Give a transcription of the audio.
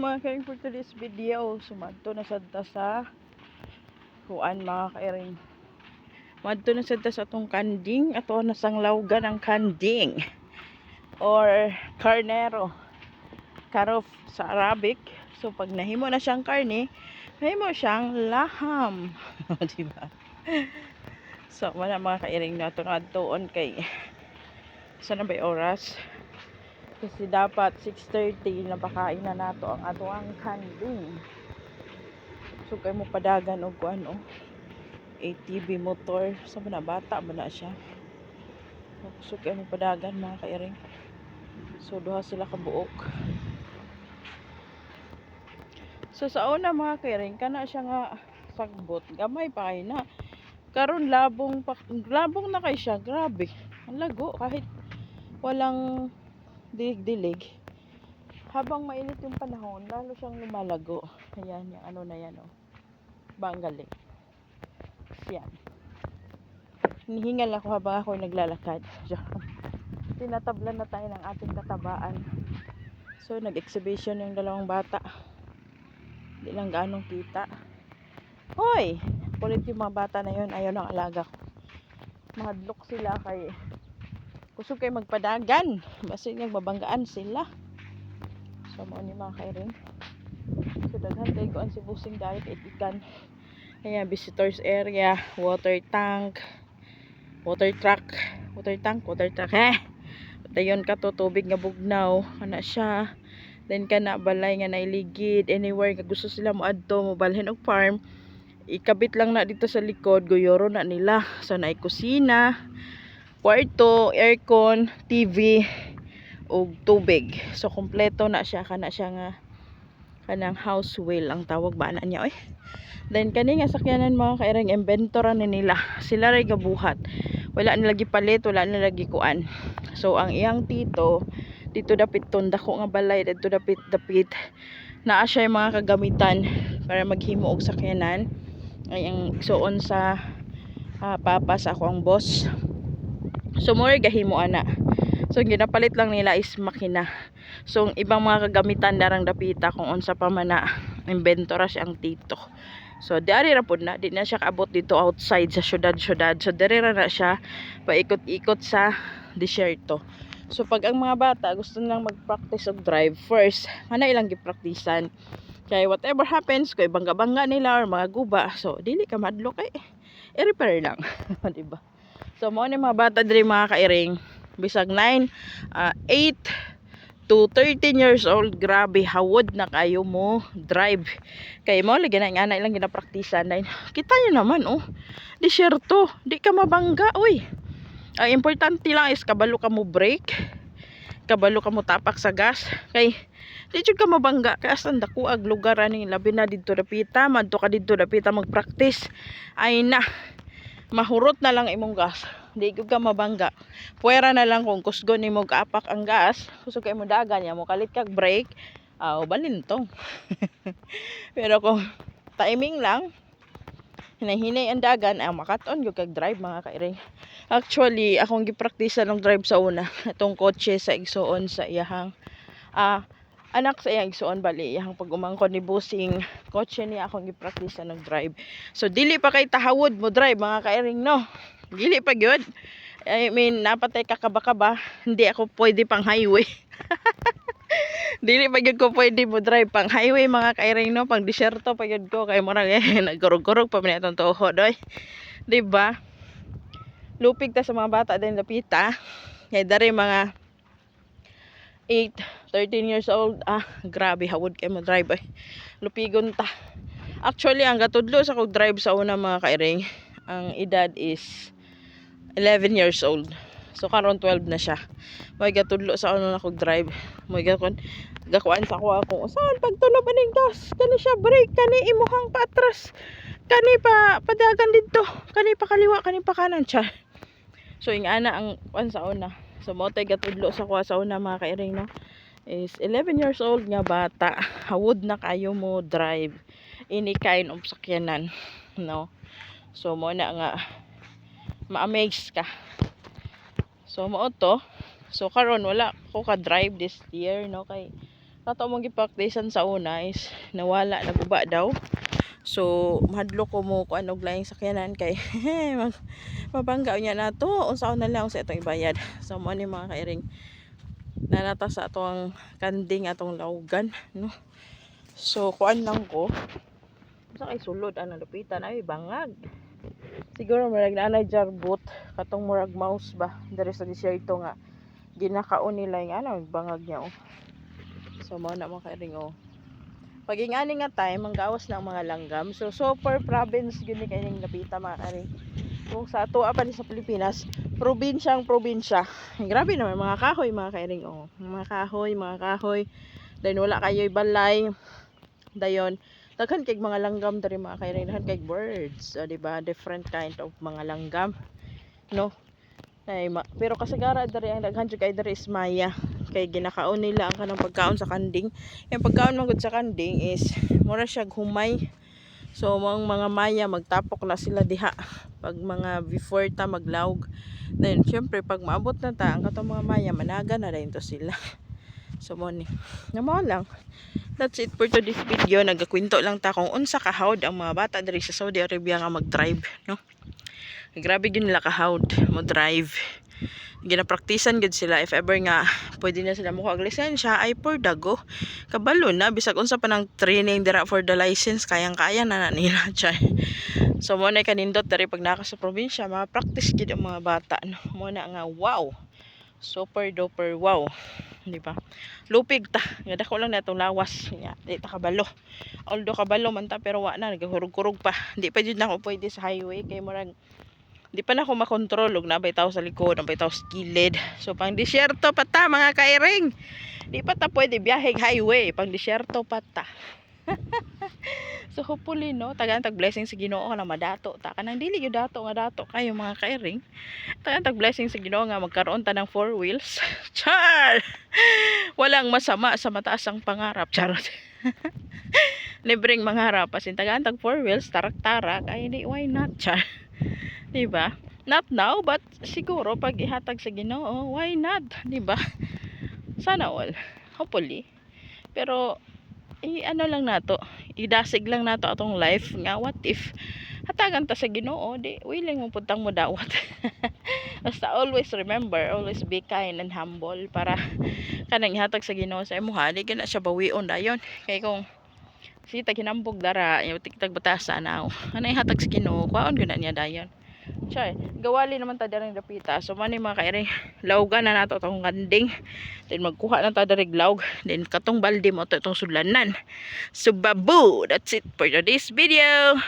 mga kairing for today's video. Sumadto na sadta sa kuan mga kairing. Madto na sadta sa atong kanding. Ato na sang lawgan ang kanding. Or carnero. Karof sa Arabic. So pag nahimo na siyang karne, nahimo siyang laham. diba? So, wala mga kairing na ito na kay sana ba oras? Kasi dapat 6.30 na pakain na nato ang ato ang kanding. So, kayo mo padagan o kung ano. ATV motor. Sa na bata ba na siya? So, kayo mo padagan mga kairing. So, duha sila kabuok. So, sa una mga kairing, kana siya nga sagbot. Gamay pa kayo na. Karon labong labong na kay siya. Grabe. Ang lago kahit walang dilig-dilig. Habang mainit yung panahon, lalo siyang lumalago. Ayan, yung ano na yan, oh. Banggaling. Yan. Hinihingal ako habang ako naglalakad. Tinatablan na tayo ng ating katabaan. So, nag-exhibition yung dalawang bata. Hindi lang ganong kita. Hoy! Kulit yung mga bata na yun. Ayaw ng alaga ko. Mahadlok sila kay kusog kay magpadagan. Basta yung babanggaan sila. So, mo ni mga kairing. So, daghan tayo ko ang si Busing Darik at ikan. Ayan, visitors area, water tank, water truck, water tank, water truck, eh. Dayon ka to, tubig nga bugnaw, ana siya. Then ka na balay nga nailigid, anywhere nga gusto sila mo adto, mo balhin og farm. Ikabit lang na dito sa likod, guyoro na nila. So, na kusina, kwarto, aircon, TV, ug tubig. So, kompleto na siya, kana siya nga kanang house wheel ang tawag ba na niya oy. Then kani nga sakyanan mga kairang inventora ni nila. Sila ray gabuhat. Wala nila gipalit, wala nila gikuan. So ang iyang tito dito dapit ton dako nga balay dito dapit dapit naa siya yung mga kagamitan para maghimo og sakyanan ay ang suon sa uh, papa sa ako ang boss so more gahimo ana so ginapalit lang nila is makina so ang ibang mga kagamitan darang dapita kung unsa pa man na inventora siyang tito So, diari ra pud na, di na siya kaabot dito outside sa syudad-syudad. So, diri ra na siya paikot-ikot sa disyerto. So, pag ang mga bata gusto nilang mag-practice of drive, first, ana ilang gipraktisan. Kaya whatever happens, kay bangga-bangga nila or mga guba, so, dili ka madlo kay, i-repair lang. diba? So, mo ni mga bata diri mga kairing, bisag 9, uh, 8, to 13 years old, grabe, hawod na kayo mo drive. Kaya mo, lagi na nga na ilang ginapraktisan na Kita nyo naman, oh. Disyerto, di ka mabangga, uy. Ang importante lang is kabalo ka mo brake, kabalo ka mo tapak sa gas. Kay, di jud ka mabangga. Kaya saan dako ag lugar ani labi na dito dapita, madto ka dito dapita mag-practice. Ay na, mahurot na lang imong gas. Di ka mabangga. Puwera na lang kung kusgo ni mo kaapak ang gas. Kusog kay mo dagan mo kalit kag brake. Aw uh, balin to. Pero kung timing lang hinahinay ang dagan ay makaton gyud kag drive mga kairing actually akong gipraktisa ng drive sa una. Itong kotse sa igsoon sa iyahang ah uh, anak sa iyang igsoon bali iyang pag umangkon ni busing kotse niya akong gipraktisa ng drive so dili pa kay tahawod mo drive mga kairing no Dili pa gyud. I mean, napatay ka kaba-kaba. Hindi ako pwede pang highway. Dili pa gyud ko pwede mo drive pang highway mga kairing no, pang disyerto pa gyud ko kay murag eh nagkurog-kurog pa man itong tuhod oy. Di ba? Lupig ta sa mga bata din lapita. Kay dari mga 8, 13 years old. Ah, grabe hawod kay mo drive oy. Lupigon ta. Actually, ang gatudlo sa kog drive sa una mga kairing, ang edad is 11 years old. So karon 12 na siya. May gatudlo sa ano na kog drive. May gakon gakuan sa ako ako. Saan pagtunog aning gas? Kani siya brake kani imuhang patras. Kani pa padagan dito. Kani pa kaliwa kani pa kanan siya. So ing ana ang kuan sa una. So mo tay gatudlo sa kuha sa una mga kairing no. Is 11 years old nga bata. Hawod na kayo mo drive. Any kind of sakyanan. No. So mo na nga ma-amaze ka. So mo to. So karon wala ko ka drive this year no kay kato mong gipraktisan sa una is nawala naguba daw so mahadlo ko mo kung ano laing sakyanan kay mabangga niya na to. Unsa na lang sa itong ibayad. So mo ni mga kairing nanata sa atong kanding atong laugan no? So kuan lang ko. Sa kay sulod ang nalupitan ay bangag. Siguro marag nanay jarbot. Katong murag mouse ba? Dere sa disyerto nga ginakaon nila yung ano bangag niya oh. So mo na mo kairing oh pag ingani nga time ang gawas ng mga langgam. So super province gini kay ning napita mga kairing kung sa ato pa ni sa Pilipinas probinsyang probinsya. Grabe naman mga kahoy mga kairing oh. Mga kahoy mga kahoy. Then wala kayo'y balay. Dayon daghan kay mga langgam diri mga kairing. Daghan kay birds o di ba different kind of mga langgam no? Ay pero kasagara diri ang daghan kay diri is maya kay ginakaon nila ang kanang pagkaon sa kanding. Yung pagkaon man gud sa kanding is mura siya humay. So mga mga maya magtapok na sila diha. Pag mga before ta maglawg then syempre pag maabot na ta ang katong mga maya managa na rin to sila. So mo ni. Na mo lang. That's it for today's video. Nagakwento lang ta kung unsa kahawd ang mga bata diri sa Saudi Arabia nga mag-drive no? Grabe gyud nila kahawd mo drive ginapraktisan gud sila. If ever nga pwede na sila mukuha og lisensya ay for dago. Kabalo na bisag unsa pa ng training dira for the license kayang kaya na na nila chay. So mo na kanindot diri pag naka sa probinsya mga practice gid ang mga bata no? Mo na nga wow! Super duper wow di ba? Lupig ta. Nga dako lang na itong lawas. Nya di ta kabalo. Although kabalo man ta pero wa na nagahurog-kurog pa. Di pa jud na ako pwede sa highway kay murag di pa na ako makontrol og nabay tao sa likod nabay tao sa gilid. So pang disyerto pa ta mga kairing di pa ta pwede biyaheng highway pang disyerto pa ta. So hopefully no tagaan tag blessing sa Ginoo na madato ta. Kanang dili gyud dato nga dato kayo mga kairing tagaan tag blessing sa Ginoo nga magkaroon ta ng four wheels. Char! Walang masama sa mataas ang pangarap. Charot libreng mangarap. Asin tagaan tag four wheels tarak-tarak. Ay di why not? Char di ba not now but siguro pag ihatag sa Ginoo why not? Di ba sana all. Hopefully. Pero i ano lang nato? Idasig lang nato atong life nga what if hatagan ta sa Ginoo di willing mo puntang mo dawat. Basta always remember always be kind and humble para kanang ihatag sa Ginoo sa imuha di gina siya bawion dayon. Kay kung sita kinambog dara yung tiktag batasan na ano ihatag sa Ginoo kwaon na niya dayon Chay, gawali naman ta daring dapita. So man mga kairi, lawgan na nato tong kanding. Then magkuha na ta darig lawg. Then katong balde mo to itong sudlanan. So babu, that's it for today's video.